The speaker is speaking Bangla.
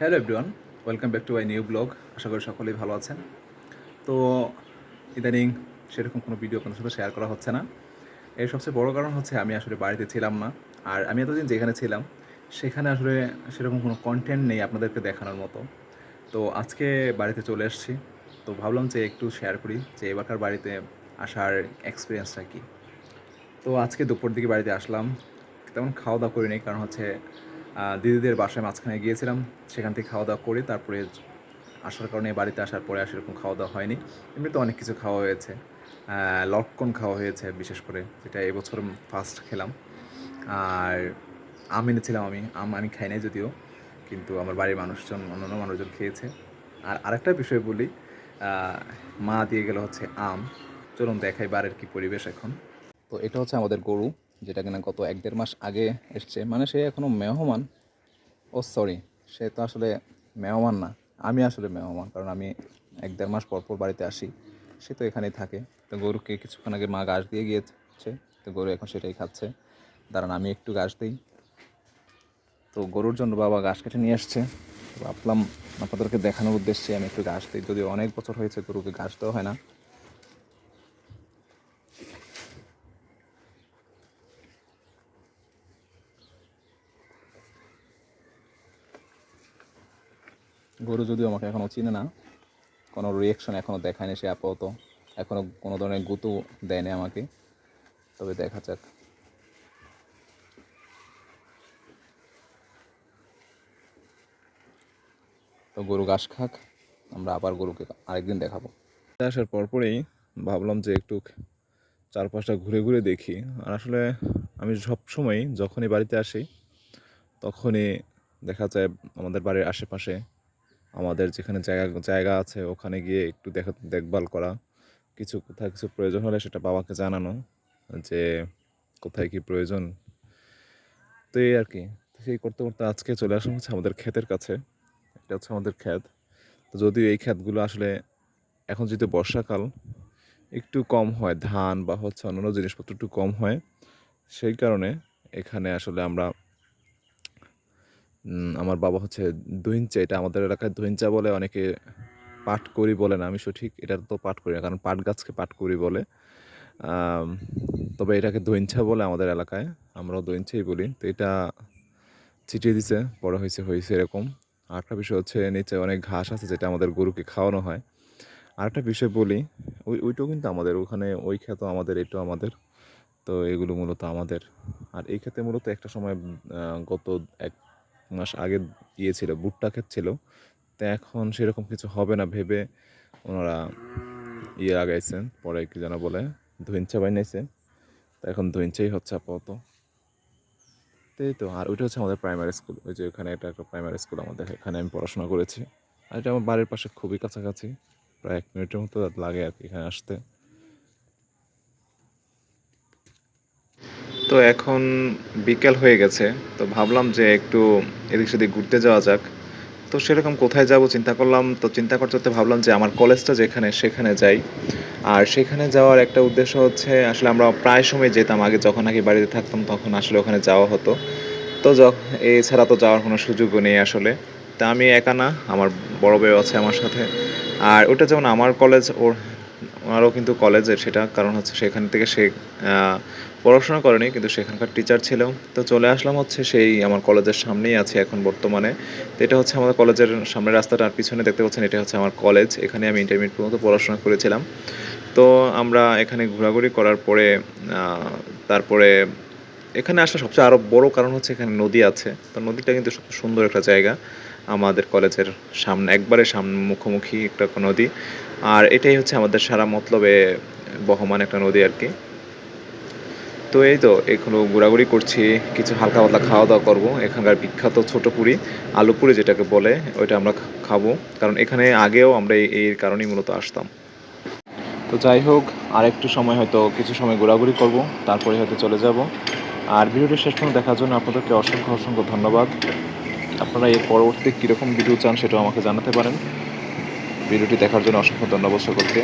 Hello everyone, welcome back to my new blog. আশা করি সকলেই ভালো আছেন। তো ইদানিং সেরকম কোনো ভিডিও আপনাদের সাথে শেয়ার করা হচ্ছে না। এর সবচেয়ে বড় কারণ হচ্ছে আমি আসলে বাড়িতে ছিলাম না। আর আমি এতদিন যেখানে ছিলাম, সেখানে আসলে সেরকম কোনো কন্টেন্ট নেই আপনাদেরকে দেখানোর মতো। তো আজকে বাড়িতে চলে এসেছি। তো ভাবলাম যে একটু শেয়ার করি যে এবারকার বাড়িতে আসার এক্সপিরিয়েন্সটা কী। তো আজকে দুপুর দিকে বাড়িতে আসলাম। তেমন খাওয়া দাওয়া করিনি, কারণ হচ্ছে দিদিদের বাসায় মাঝখানে গিয়েছিলাম, সেখান থেকে খাওয়া দাওয়া করি তারপরে আসার কারণে বাড়িতে আসার পরে আর সেরকম খাওয়া দাওয়া হয়নি। এমনিতে অনেক কিছু খাওয়া হয়েছে। লটকন খাওয়া হয়েছে বিশেষ করে, যেটা এবছর ফার্স্ট খেলাম। আর আম এনেছিলাম আমি, আম আমি খাই নাই যদিও, কিন্তু আমার বাড়ির মানুষজন, অন্যান্য মানুষজন খেয়েছে। আর আরেকটা বিষয় বলি মা দিয়ে গেল হচ্ছে আম। চলুন দেখাই বাড়ির কি পরিবেশ এখন। তো এটা হচ্ছে আমাদের গরু, যেটা কিনা গত এক দেড় মাস আগে এসছে। মানে সে এখনও মেহমান ও সরি সে তো আসলে মেহমান না। আমি আসলে মেহমান, কারণ আমি এক দেড় মাস পর পর বাড়িতে আসি। সে তো এখানেই থাকে। তো গরুকে কিছুক্ষণ আগে মা ঘাস দিয়ে গিয়েছে। তো গরু এখন সেটাই খাচ্ছে। দাঁড়ান, আমি একটু ঘাস দিই। তো গরুর জন্য বাবা ঘাস কেটে নিয়ে আসছে। ভাবলাম আপনাদেরকে দেখানোর উদ্দেশ্যে আমি একটু ঘাস দিই। যদিও অনেক বছর হয়েছে গরুকে ঘাস দেওয়া হয় না। গরু যদিও আমাকে এখনও চিনে না, কোনো রিয়েকশন এখনও দেখায়নি সে আপাতত। এখনও কোনো ধরনের গুঁতো দেয়নি আমাকে। তবে দেখা যাক। তো গরু ঘাস খাক, আমরা আবার গরুকে আরেকদিন দেখাবো। আসার পরপরেই ভাবলাম যে একটু চারপাশটা ঘুরে ঘুরে দেখি। আর আসলে আমি সব সময় যখনই বাড়িতে আসি, তখনই দেখা যায় আমাদের বাড়ির আশেপাশে আমাদের যেখানে জায়গা জায়গা আছে, ওখানে গিয়ে একটু দেখা, দেখভাল করা। কিছু কোথায় কিছু প্রয়োজন হলে সেটা বাবাকে জানানো যে কোথায় কি প্রয়োজন। তো এই আর কি। সেই করতে করতে আজকে চলে আসা হচ্ছে আমাদের ক্ষেতের কাছে। এটা হচ্ছে আমাদের ক্ষেত। তো যদিও এই ক্ষেতগুলো আসলে এখন যেহেতু বর্ষাকাল, একটু কম হয় ধান বা হচ্ছে অন্যান্য জিনিসপত্র একটু কম হয়। সেই কারণে এখানে আসলে আমরা আমার বাবা হচ্ছে দইঞ্চা এটা আমাদের এলাকায় দইঞ্চা বলে অনেকে পাট করি বলে না, আমি সঠিক এটা তো পাট করি না, কারণ পাট গাছকে পাট করি বলে। তবে এটাকে দইঞ্চা বলে আমাদের এলাকায়, আমরাও দইঞ্চাই বলি। তো এটা ছিটিয়ে দিছে, বড় হয়েছে হয়েছে এরকম। আরেকটা বিষয় হচ্ছে, নিচে অনেক ঘাস আছে যেটা আমাদের গরুকে খাওয়ানো হয়। আরেকটা বিষয় বলি, ওই, ওইটাও কিন্তু আমাদের, ওখানে ওই ক্ষেত আমাদের, এটাও আমাদের। তো এগুলো মূলত আমাদের। আর এই ক্ষেত্রে মূলত একটা সময় গত এক মাস আগে গিয়েছিল ভুট্টা ক্ষেত ছিল। তো এখন সেরকম কিছু হবে না ভেবে ওনারা ইয়ে লাগাইছেন, পরে কি যেন বলে ধইঞ্চা বানিয়েছে। তো এখন ধইঞ্চাই হচ্ছে আপাতত। তো এই তো, আর ওইটা হচ্ছে আমাদের প্রাইমারি স্কুল ওই যে ওখানে একটা একটা প্রাইমারি স্কুল আমাদের, এখানে আমি পড়াশোনা করেছি। আর এটা আমার বাড়ির পাশে খুবই কাছাকাছি, প্রায় এক মিনিটের মতো লাগে আর কি এখানে আসতে। তো এখন বিকেল হয়ে গেছে, তো ভাবলাম যে একটু এদিক সেদিক ঘুরতে যাওয়া যাক। তো সেরকম কোথায় যাব চিন্তা করলাম, তো চিন্তা করতে করতে ভাবলাম যে আমার কলেজটা যেখানে সেখানে যাই। আর সেখানে যাওয়ার একটা উদ্দেশ্য হচ্ছে, আসলে আমরা প্রায় সময় যেতাম আগে, যখন আগে বাড়িতে থাকতাম তখন আসলে ওখানে যাওয়া হতো। তো এছাড়া তো যাওয়ার কোনো সুযোগও নেই আসলে। তা আমি একা না, আমার বড় ভাই আছে আমার সাথে। আর ওটা যেমন আমার কলেজ, ওর ওনারও কিন্তু কলেজের, সেটা কারণ হচ্ছে সেখান থেকে সে পড়াশোনা করেনি, কিন্তু সেখানকার টিচার ছিল তো চলে আসলাম হচ্ছে সেই আমার কলেজের সামনেই আছে এখন বর্তমানে। তো এটা হচ্ছে আমাদের কলেজের সামনের রাস্তাটা, আর পিছনে দেখতে পাচ্ছেন এটা হচ্ছে আমার কলেজ। এখানে আমি ইন্টারমিডিয়েট পর্যন্ত পড়াশোনা করেছিলাম। তো আমরা এখানে ঘোরাঘুরি করার পরে তারপরে এখানে আসা সবচেয়ে আরও বড় কারণ হচ্ছে এখানে নদী আছে। তো নদীটা কিন্তু সুন্দর একটা জায়গা। আমাদের কলেজের সামনে, একবারে সামনে মুখোমুখি একটা নদী। আর এটাই হচ্ছে আমাদের সারা মতলবে বহমান একটা নদী আর কি। তো এই তো এগুলো ঘোরাঘুরি করছি, কিছু হালকা পাতলা খাওয়া দাওয়া করব। এখানকার বিখ্যাত ছোট পুরি, আলু পুরি যেটাকে বলে, ওইটা আমরা খাব। কারণ এখানে আগেও আমরা এই কারণেই মূলত আসতাম। তো যাই হোক আর একটু সময় হয়তো, কিছু সময় ঘোরাঘুরি করব, তারপরে হয়তো চলে যাব। আর ভিডিওটি শেষ পর্যন্ত দেখার জন্য আপনাদেরকে অসংখ্য অসংখ্য ধন্যবাদ। আপনারা এর পরবর্তীতে কীরকম ভিডিও চান সেটাও আমাকে জানাতে পারেন। ভিডিওটি দেখার জন্য অসংখ্য ধন্যবাদ সকলকে।